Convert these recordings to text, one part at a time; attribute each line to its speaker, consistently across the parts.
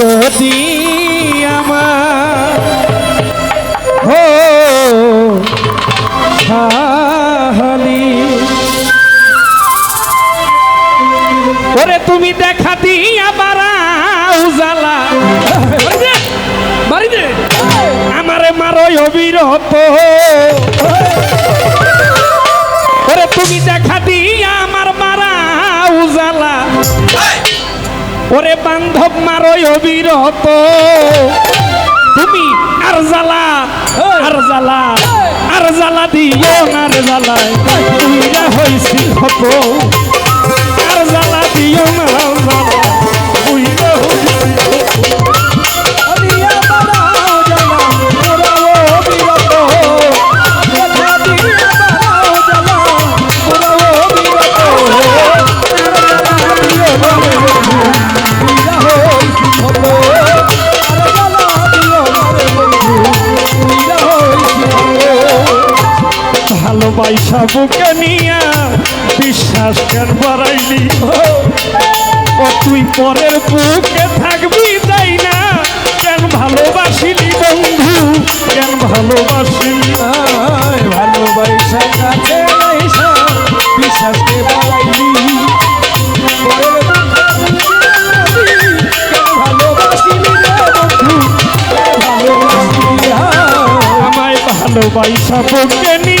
Speaker 1: যদি আমার। হো সাহালি ওরে তুমি দেখা দিয়া বারা উজালা। বাড়ি দে আমারে মারো অবিরত। তুমি দেখা দিয়া আমার মারা উজালা। ওরে বান্ধব মারই অবিরত তুমি আর জ্বালা আর জ্বালা আর জ্বালা দিও আর জ্বালায়। তুইরা হইছি হত। আর জ্বালা দিও না। বুকে নিয়া বিশ্বাস কেন বাড়াইলি? ও তুই পরের বুকে থাকবি তাই না? কেন ভালোবাসিলি বন্ধু? কেন ভালোবাসিলি
Speaker 2: ভালোবাসা কাছে বিশ্বাসকে বাড়াইলি?
Speaker 1: ভালোবাসা বুকে নিয়া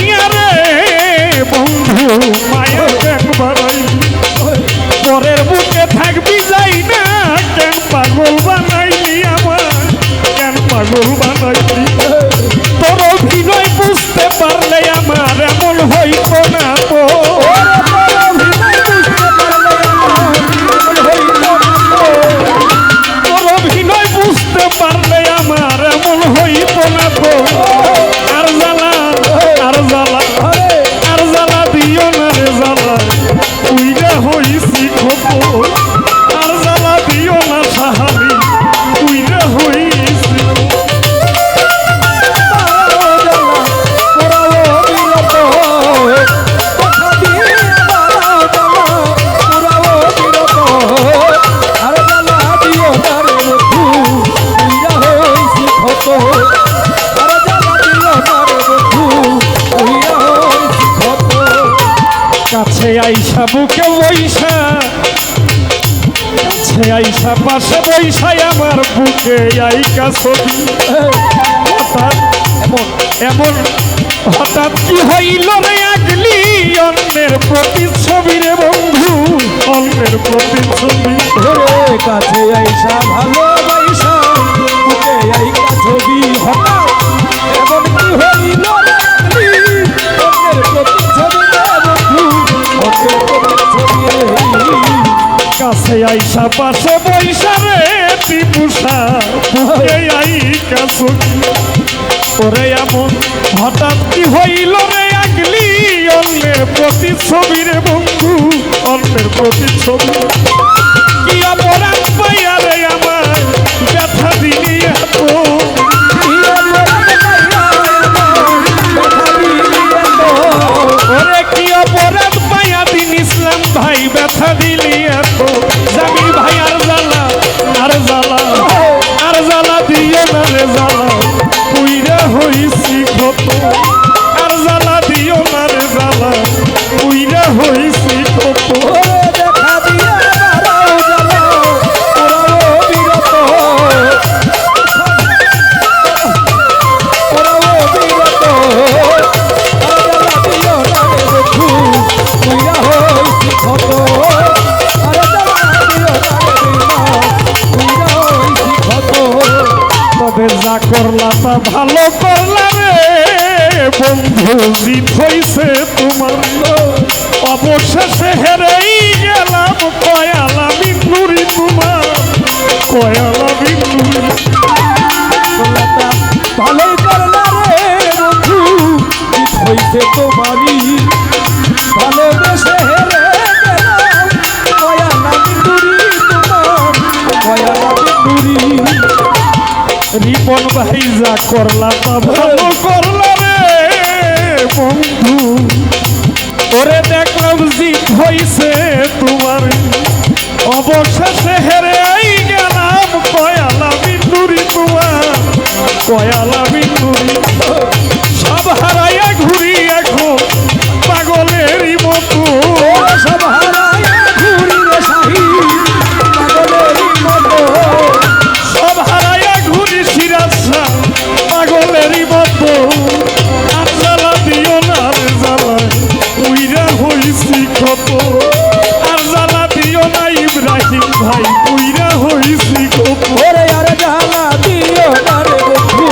Speaker 1: আইসা বুকে বৈশা, কাছে আইসা পাশে বৈশাই আমার বুকে আইকা ছবি। হঠাৎ, এমন হঠাৎ কি হইল রে আগলি? অন্যের প্রতি ছবি রে বন্ধু, অন্যের প্রতি ছবি
Speaker 2: কাছে আইসা ভালোবাইসা বুকে আইকা ছবি, হঠাৎ, এমন কি হইল
Speaker 1: কাছে আইসা পাশে বৈশা রে টিপুষা এই আই ছবি ওরে এমন হঠাৎ কি হইল রে? আগলি অন্যের প্রতি ছবি রে বন্ধু অন্যের প্রতি ছবি কি অপরাধ পাইয়া রে? দিও করলা তা ভালো করলা রে। বন্ধু জিত হইছে তোমার অবশেষে হেরেই গেলাম কয়ালা বিন্দুরি তোমার কয়ালা রিপন ভাই যা ভালো করলা রে বন্ধু। ওরে দেখলাম জিত তোমার। অবশেষে হেরে আর জ্বালা দিও না রে বন্ধু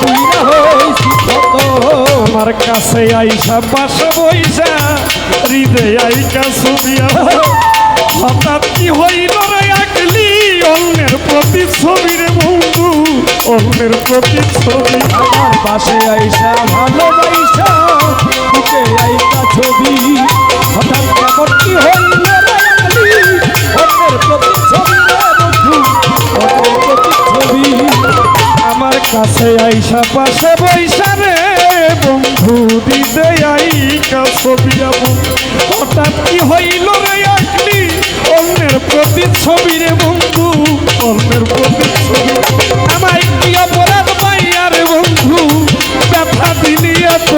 Speaker 1: তুইরা হইছি আমার কাছে আইসা বাস বইসা, হৃদয় আইকা সুবিয়া হঠাৎ কি হইল রে আকলি অন্যের প্রতি ছবির বন্ধু অন্যের প্রতি ছবি
Speaker 2: আমার পাশে আইসা, ভালোবাসা, বুকে আইসা ছবি।
Speaker 1: পয়সা পাশে পয়সা রে, বন্ধু দিতে আইকা ছবি হঠাৎ কি হইল রে আঁকলি? অন্যের প্রতি ছবি রে বন্ধু, অন্যের প্রতি ছবি। আমার কি অপরাধ পাইয়া রে বন্ধু, ব্যথা দিলি এত।